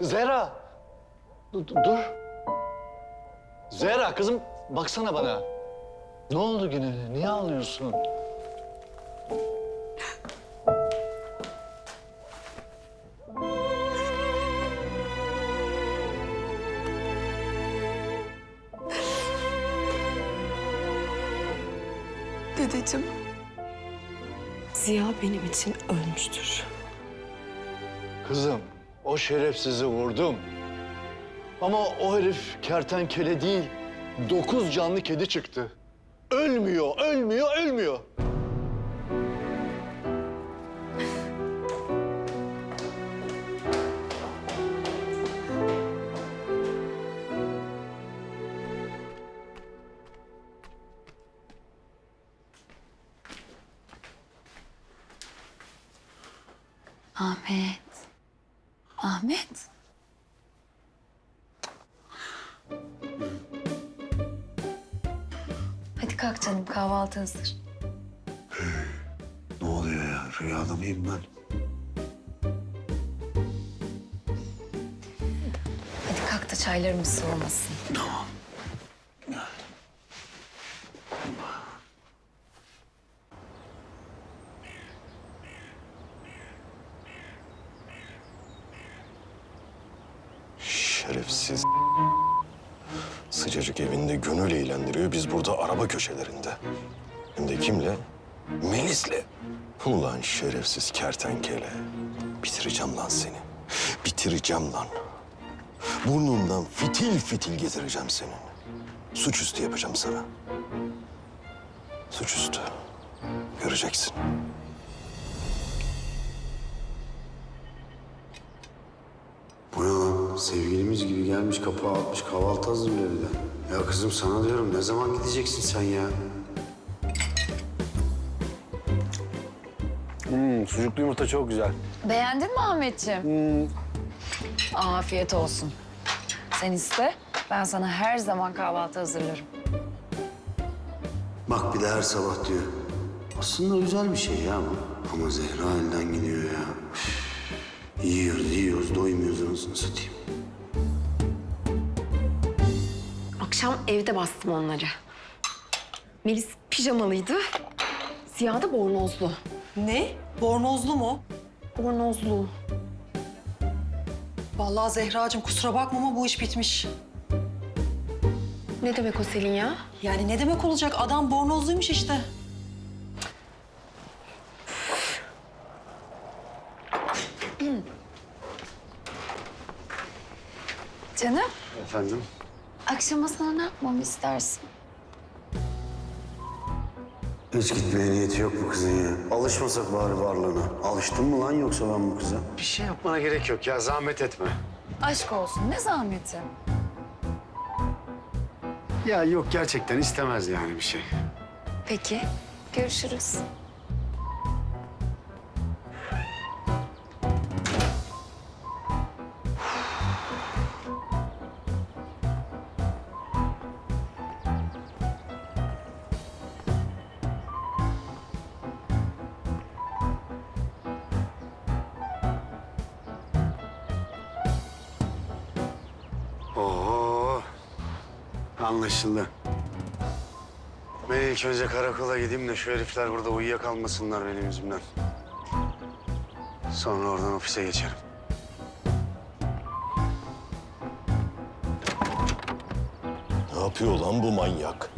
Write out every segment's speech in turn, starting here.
Z- Zehra. Dur, dur. Zehra kızım baksana bana. Ne oldu yine? Niye ağlıyorsun? Dedeciğim. Ziya benim için ölmüştür. Kızım o şerefsizi vurdum. Ama o herif kertenkele değil. Dokuz canlı kedi çıktı. Ölmüyor, ölmüyor, ölmüyor. Ahmet. Ahmet. Hadi kalk canım kahvaltı hazır. Ne oluyor ya? Rüyada mıyım ben? Hadi kalk da çaylarımız soğumasın. Şerefsiz. Sıcacık evinde gönül eğlendiriyor. Biz burada araba köşelerinde. Hem de kimle? Melis'le. Ulan şerefsiz kertenkele. Bitireceğim lan seni. Bitireceğim lan. Burnundan fitil fitil getireceğim seni. Suçüstü yapacağım sana. Suçüstü. Göreceksin. Bu? Sevgilimiz gibi gelmiş kapağı atmış kahvaltı hazırlıyor bir de. Ya kızım sana diyorum ne zaman gideceksin sen ya? Hmm, sucuklu yumurta çok güzel. Beğendin mi Ahmetciğim? Afiyet olsun. Sen iste, ben sana her zaman kahvaltı hazırlarım. Bak bir de her sabah diyor. Aslında güzel bir şey ya bu. Ama Zehra elden gidiyor ya. Üf. Yiyoruz yiyoruz doymuyoruz anasını satayım. Akşam evde bastım onları. Melis pijamalıydı. Ziya da bornozlu. Ne? Bornozlu mu? Bornozlu. Vallahi Zehracığım kusura bakma ama bu iş bitmiş. Ne demek o Selin ya? Yani ne demek olacak? Adam bornozluymuş işte. Canım, Efendim? akşama sana ne yapmamı istersin? Hiç gitmeye niyeti yok bu kızın ya. Alışmasak bari varlığına. Alıştın mı lan yoksa ben bu kıza? Bir şey yapmana gerek yok ya zahmet etme. Aşk olsun, ne zahmeti? Ya yok gerçekten istemez yani bir şey. Peki, görüşürüz. Anlaşıldı. Ben ilk önce karakola gideyim de şu herifler burada uyuyakalmasınlar benim yüzümden. Sonra oradan ofise geçerim. Ne yapıyor lan bu manyak?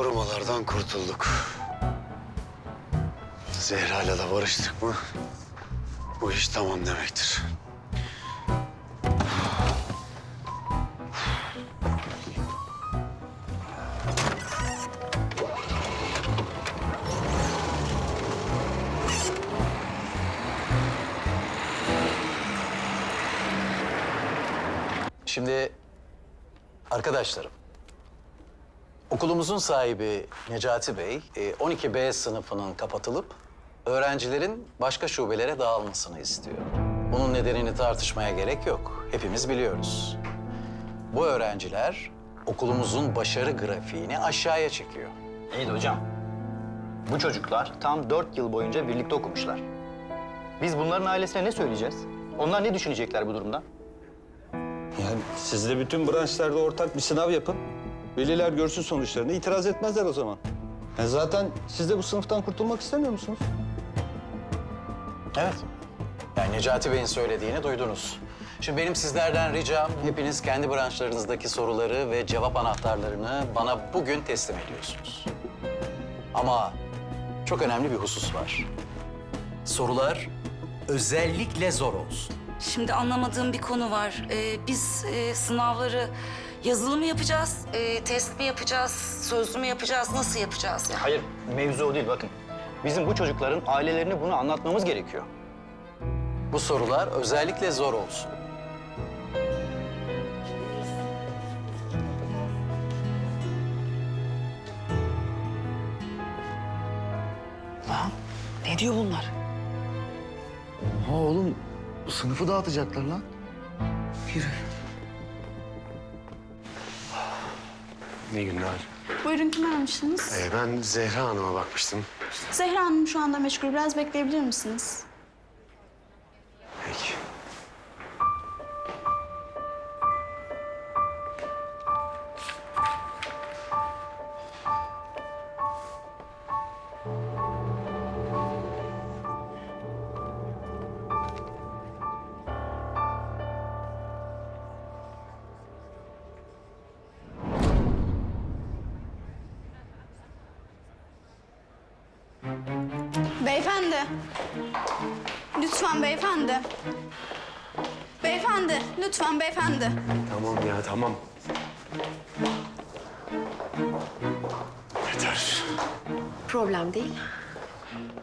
Korumalardan kurtulduk. Zehra'yla da barıştık mı bu iş tamam demektir. Şimdi arkadaşlarım, okulumuzun sahibi Necati Bey, e, 12B sınıfının kapatılıp öğrencilerin başka şubelere dağılmasını istiyor. Bunun nedenini tartışmaya gerek yok. Hepimiz biliyoruz. Bu öğrenciler okulumuzun başarı grafiğini aşağıya çekiyor. İyi de hocam. Bu çocuklar tam dört yıl boyunca birlikte okumuşlar. Biz bunların ailesine ne söyleyeceğiz? Onlar ne düşünecekler bu durumda? Yani siz de bütün branşlarda ortak bir sınav yapın. Veliler görsün sonuçlarını. itiraz etmezler o zaman. Yani zaten siz de bu sınıftan kurtulmak istemiyor musunuz? Evet. Yani Necati Bey'in söylediğini duydunuz. Şimdi benim sizlerden ricam hepiniz kendi branşlarınızdaki soruları ve cevap anahtarlarını bana bugün teslim ediyorsunuz. Ama çok önemli bir husus var. Sorular özellikle zor olsun. Şimdi anlamadığım bir konu var. Ee, biz e, sınavları yazılı mı yapacağız, e, test mi yapacağız, sözlü mü yapacağız, nasıl yapacağız yani? Hayır, mevzu o değil bakın. Bizim bu çocukların ailelerine bunu anlatmamız gerekiyor. Bu sorular özellikle zor olsun. Ne diyor bunlar? Ha oğlum sınıfı dağıtacaklar lan. İyi günler. Buyurun kim aramıştınız? Ee, ben Zehra Hanım'a bakmıştım. Zehra Hanım şu anda meşgul. Biraz bekleyebilir misiniz? Lütfen beyefendi. Beyefendi, lütfen beyefendi. Tamam ya tamam. Yeter. Problem değil.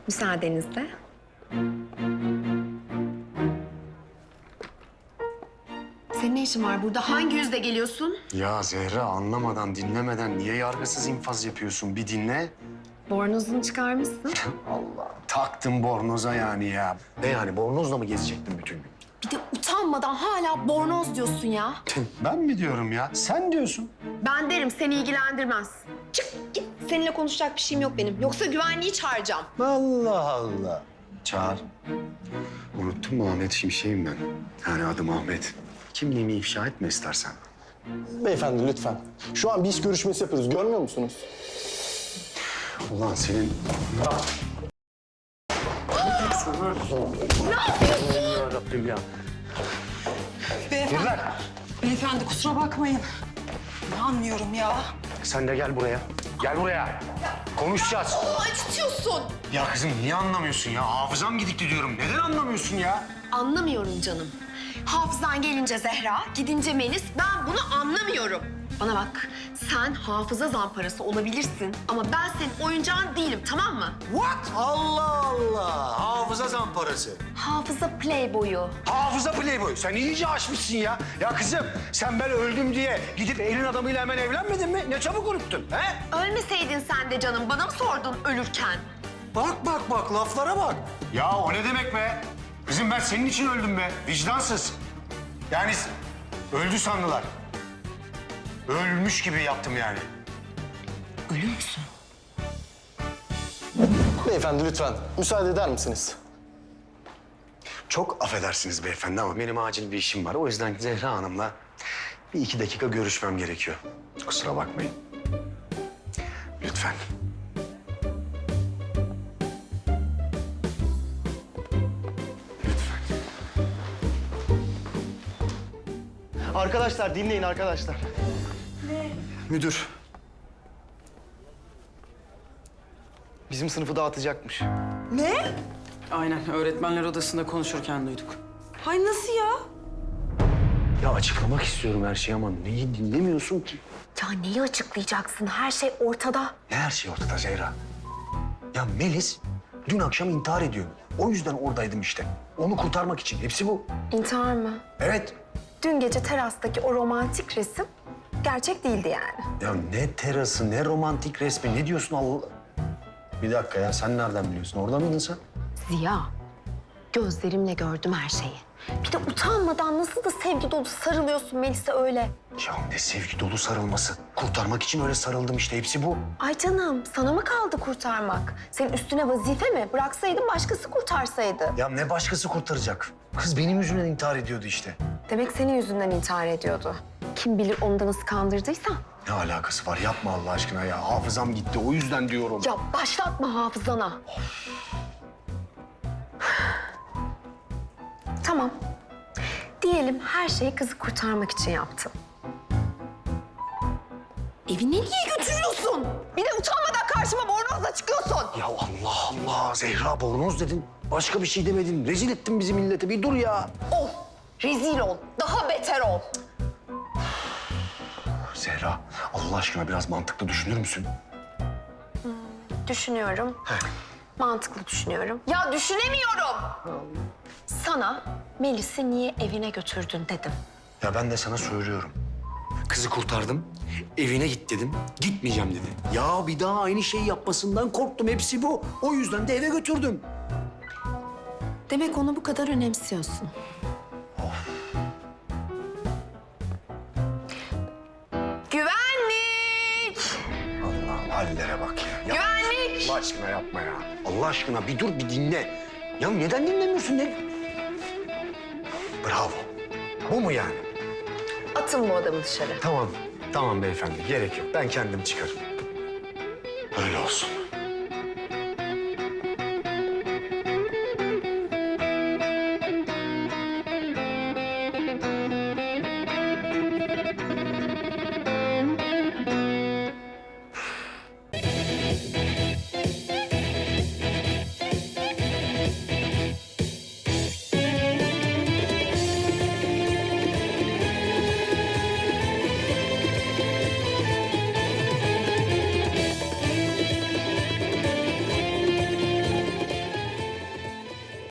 Müsaadenizle. Senin ne işin var burada? Hangi yüzle geliyorsun? Ya Zehra anlamadan dinlemeden niye yargısız infaz yapıyorsun? Bir dinle. Bornozunu çıkarmışsın. Allah taktım bornoza yani ya. Ne yani bornozla mı gezecektin bütün gün? Bir de utanmadan hala bornoz diyorsun ya. Ben mi diyorum ya? Sen diyorsun. Ben derim seni ilgilendirmez. Çık git. Seninle konuşacak bir şeyim yok benim. Yoksa güvenliği çağıracağım. Allah Allah. Çağır. Unuttun mu Ahmet Şimşek'im ben. Yani adım Ahmet. Kimliğimi ifşa etme istersen. Beyefendi lütfen. Şu an bir iş görüşmesi yapıyoruz. Görmüyor musunuz? Ulan senin... Beyefendi. Beyefendi kusura bakmayın. İnanmıyorum ya. Sen de gel buraya. Gel buraya. Konuşacağız. Acıtıyorsun. Ya kızım niye anlamıyorsun ya? Hafızam gidikti diyorum. Neden anlamıyorsun ya? Anlamıyorum canım. Hafızan gelince Zehra, gidince Melis, ben bunu anlamıyorum. Bana bak, sen hafıza zamparası olabilirsin ama ben senin oyuncağın değilim, tamam mı? What? Allah Allah. Hafıza zamparası. Hafıza playboyu. Hafıza playboy. Sen iyice aşmışsın ya. Ya kızım sen ben öldüm diye gidip elin adamıyla hemen evlenmedin mi? Ne çabuk unuttun he? Ölmeseydin sen de canım, bana mı sordun ölürken? Bak bak bak laflara bak. Ya o ne demek be? Kızım ben senin için öldüm be. Vicdansız. Yani öldü sandılar. Ölmüş gibi yaptım yani. Beyefendi lütfen. Müsaade eder misiniz? Çok affedersiniz beyefendi ama benim acil bir işim var. O yüzden Zehra Hanım'la bir iki dakika görüşmem gerekiyor. Kusura bakmayın. Lütfen. Lütfen. Arkadaşlar dinleyin arkadaşlar. Müdür. Bizim sınıfı dağıtacakmış. Ne? Aynen öğretmenler odasında konuşurken duyduk. Hay nasıl ya? Ya açıklamak istiyorum her şeyi ama neyi dinlemiyorsun ki? Ya neyi açıklayacaksın? Her şey ortada. Ne her şey ortada Zehra? Ya Melis dün akşam intihar ediyor. O yüzden oradaydım işte. Onu kurtarmak için. Hepsi bu. İntihar mı? Evet. Dün gece terastaki o romantik resim gerçek değildi yani. Ya ne terası, ne romantik resmi, ne diyorsun Allah... Bir dakika ya, sen nereden biliyorsun? Orada mıydın sen? Ziya, gözlerimle gördüm her şeyi. Bir de utanmadan nasıl da sevgi dolu sarılıyorsun Melis'e öyle. Ya ne sevgi dolu sarılması. Kurtarmak için öyle sarıldım işte. Hepsi bu. Ay canım, sana mı kaldı kurtarmak? Senin üstüne vazife mi? Bıraksaydın başkası kurtarsaydı. Ya ne başkası kurtaracak? Kız benim yüzümden intihar ediyordu işte. Demek senin yüzünden intihar ediyordu. Kim bilir onu da nasıl kandırdıysan. Ne alakası var? Yapma Allah aşkına ya. Hafızam gitti. O yüzden diyorum. Ya başlatma hafızana. tamam. Diyelim her şeyi kızı kurtarmak için yaptın. Evine niye götürüyorsun? Bir de utanmadan karşıma bornozla çıkıyorsun. Ya Allah Allah. Zehra bornoz dedin. Başka bir şey demedin. Rezil ettin bizi millete. Bir dur ya. Ol, rezil ol, daha beter ol. Zehra Allah aşkına biraz mantıklı düşünür müsün? Düşünüyorum. Mantıklı düşünüyorum. Ya düşünemiyorum. Sana Melis'i niye evine götürdün dedim. Ya ben de sana söylüyorum. Kızı kurtardım. Evine git dedim. Gitmeyeceğim dedi. Ya bir daha aynı şeyi yapmasından korktum. Hepsi bu. O yüzden de eve götürdüm. Demek onu bu kadar önemsiyorsun. Aşkına yapma ya. Allah aşkına bir dur bir dinle. Ya neden dinlemiyorsun ne? Bravo. Bu mu yani? Atın bu adamı dışarı. Tamam. Tamam beyefendi. Gerek yok. Ben kendim çıkarım. Öyle olsun.